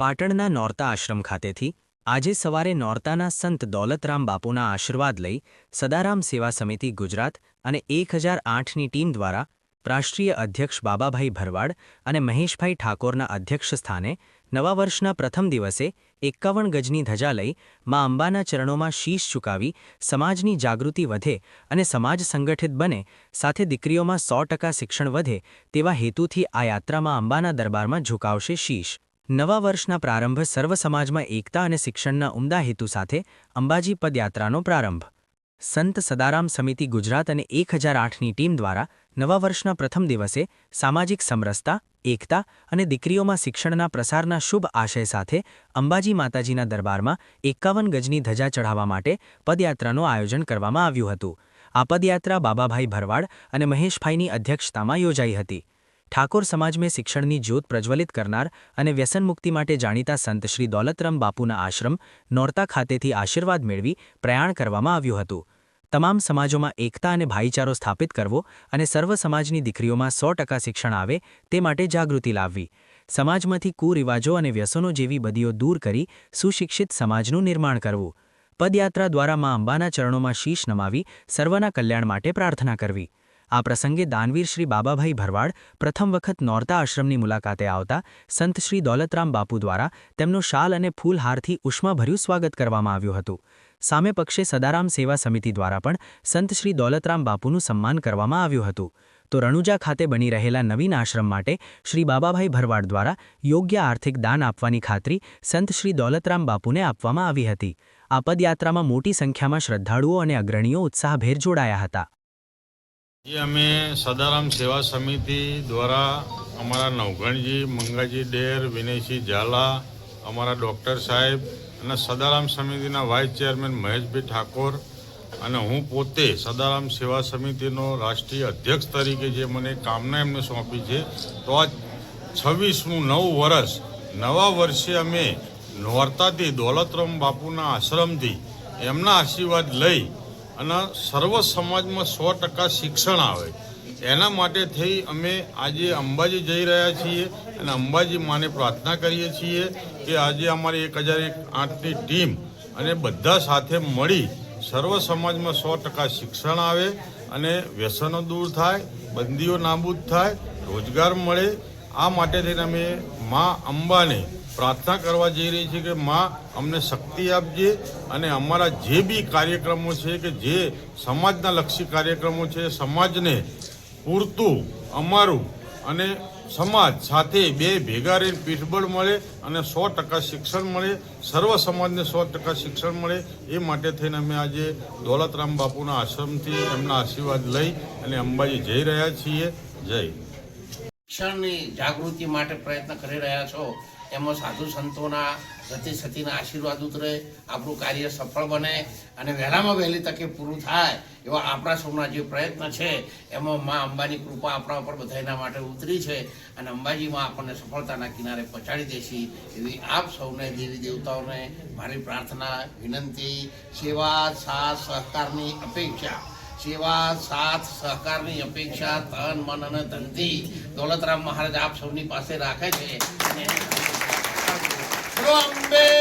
પાટણના નોરતા આશ્રમ ખાતેથી આજે સવારે નોરતાના સંત દૌલતરામ બાપુના આશીર્વાદ લઈ સદારામ સેવા સમિતિ ગુજરાત અને એક હજાર આઠની ટીમ દ્વારા રાષ્ટ્રીય અધ્યક્ષ બાબાભાઈ ભરવાડ અને મહેશભાઈ ઠાકોરના અધ્યક્ષ સ્થાને નવા વર્ષના પ્રથમ દિવસે એકાવન ગજની ધજા લઈ મા અંબાના ચરણોમાં શીશ ચૂકાવી સમાજની જાગૃતિ વધે અને સમાજ સંગઠિત બને, સાથે દીકરીઓમાં સો શિક્ષણ વધે તેવા હેતુથી આ યાત્રામાં અંબાના દરબારમાં ઝુકાવશે શીશ. નવા વર્ષના પ્રારંભ સર્વ સમાજમાં એકતા અને શિક્ષણના ઉમદા હેતુ સાથે અંબાજી પદયાત્રાનો પ્રારંભ. સંત સદારામ સમિતિ ગુજરાત અને એક હજાર આઠની ટીમ દ્વારા નવા વર્ષના પ્રથમ દિવસે સામાજિક સમરસતા, એકતા અને દીકરીઓમાં શિક્ષણના પ્રસારના શુભ આશય સાથે અંબાજી માતાજીના દરબારમાં એકાવન ગજની ધજા ચઢાવવા માટે પદયાત્રાનું આયોજન કરવામાં આવ્યું હતું. આ પદયાત્રા બાબાભાઈ ભરવાડ અને મહેશભાઈની અધ્યક્ષતામાં યોજાઈ હતી. ઠાકોર સમાજમાં શિક્ષણની જ્યોત પ્રજ્વલિત કરનાર અને વ્યસનમુક્તિ માટે જાણીતા સંત શ્રી દોલતરામ બાપુના આશ્રમ, નોરતા ખાતેથી આશીર્વાદ મેળવી પ્રયાણ કરવામાં આવ્યું હતું. તમામ સમાજોમાં એકતા અને ભાઈચારો સ્થાપિત કરવો અને સર્વ સમાજની દીકરીઓમાં સો શિક્ષણ આવે તે માટે જાગૃતિ લાવવી. સમાજમાંથી કુરિવાજો અને વ્યસનો જેવી બદીઓ દૂર કરી સુશિક્ષિત સમાજનું નિર્માણ કરવું. પદયાત્રા દ્વારા મા અંબાના ચરણોમાં શીશ નમાવી સર્વના કલ્યાણ માટે પ્રાર્થના કરવી. આ પ્રસંગે દાનવીર શ્રી બાબાભાઈ ભરવાડ પ્રથમ વખત નોરતા આશ્રમની મુલાકાતે આવતા સંત શ્રી દોલતરામ બાપુ દ્વારા તેમનું શાલ અને ફૂલહારથી ઉષ્માભર્યું સ્વાગત કરવામાં આવ્યું હતું. સામે પક્ષે સદારામ સેવા સમિતિ દ્વારા પણ સંત શ્રી દોલતરામ બાપુનું સન્માન કરવામાં આવ્યું હતું. તો રણુજા ખાતે બની રહેલા નવીન આશ્રમ માટે શ્રી બાબાભાઈ ભરવાડ દ્વારા યોગ્ય આર્થિક દાન આપવાની ખાતરી સંત શ્રી દોલતરામ બાપુને આપવામાં આવી હતી. આ પદયાત્રામાં મોટી સંખ્યામાં શ્રદ્ધાળુઓ અને અગ્રણીઓ ઉત્સાહભેર જોડાયા હતા. અમે સદારામ સેવા સમિતિ દ્વારા અમારા નવઘણજી મંગાજી ડેર, વિનયસિંહ ઝાલા, અમારા ડૉક્ટર સાહેબ અને સદારામ સમિતિના વાઇસ ચેરમેન મહેશભાઈ ઠાકોર અને હું પોતે સદારામ સેવા સમિતિનો રાષ્ટ્રીય અધ્યક્ષ તરીકે જે મને કામના એમને સોંપી છે, તો આ છવ્વીસમું નવ વર્ષ, નવા વર્ષે અમે નોરતાથી દોલતરામ બાપુના આશ્રમથી એમના આશીર્વાદ લઈ અને સર્વ સમાજમાં સો ટકા શિક્ષણ આવે. એના માટે થઈ અમે આજે અંબાજી જઈ રહ્યા છીએ અને અંબાજી માને પ્રાર્થના કરીએ છીએ કે આજે અમારી એક હજાર એક આઠની ટીમ અને બધા સાથે મળી સર્વ સમાજમાં સો ટકા શિક્ષણ આવે અને વ્યસનો દૂર થાય, બંદીઓ નાબૂદ થાય, રોજગાર મળે. આ માટે થઈને અમે મા અંબાને પ્રાર્થના કરવા જઈ રહી છે કે માં અમને શક્તિ આપજે અને અમારા જે બી કાર્યક્રમો છે કે જે સમાજના લક્ષી કાર્યક્રમો છે, સમાજને પૂરતું, અમારું અને સમાજ સાથે બે ભેગા રહીને પીઠબળ મળે અને સો ટકા શિક્ષણ મળે, સર્વ સમાજને સો ટકા શિક્ષણ મળે, એ માટે થઈને અમે આજે દોલતરામ બાપુના આશ્રમથી એમના આશીર્વાદ લઈ અને અંબાજી જઈ રહ્યા છીએ. જય. શિક્ષણની જાગૃતિ માટે પ્રયત્ન કરી રહ્યા છો. એમાં સાધુ સંતોના સતી સતીના આશીર્વાદ ઉતરે, આપણું કાર્ય સફળ બને અને વહેલામાં વહેલી તકે પૂરું થાય એવા આપણા સૌના જે પ્રયત્ન છે, એમાં મા અંબાની કૃપા આપણા ઉપર બધાના માટે ઉતરી છે અને અંબાજીમાં આપણને સફળતાના કિનારે પહોંચાડી દેશી એવી આપ સૌને દેવી દેવતાઓને મારી પ્રાર્થના, વિનંતી, સેવા સાથ સહકારની અપેક્ષા, સેવા સાથ સહકારની અપેક્ષા તન મન અને ધનથી દોલતરામ મહારાજ આપ સૌની પાસે રાખે છે અને Moçambique!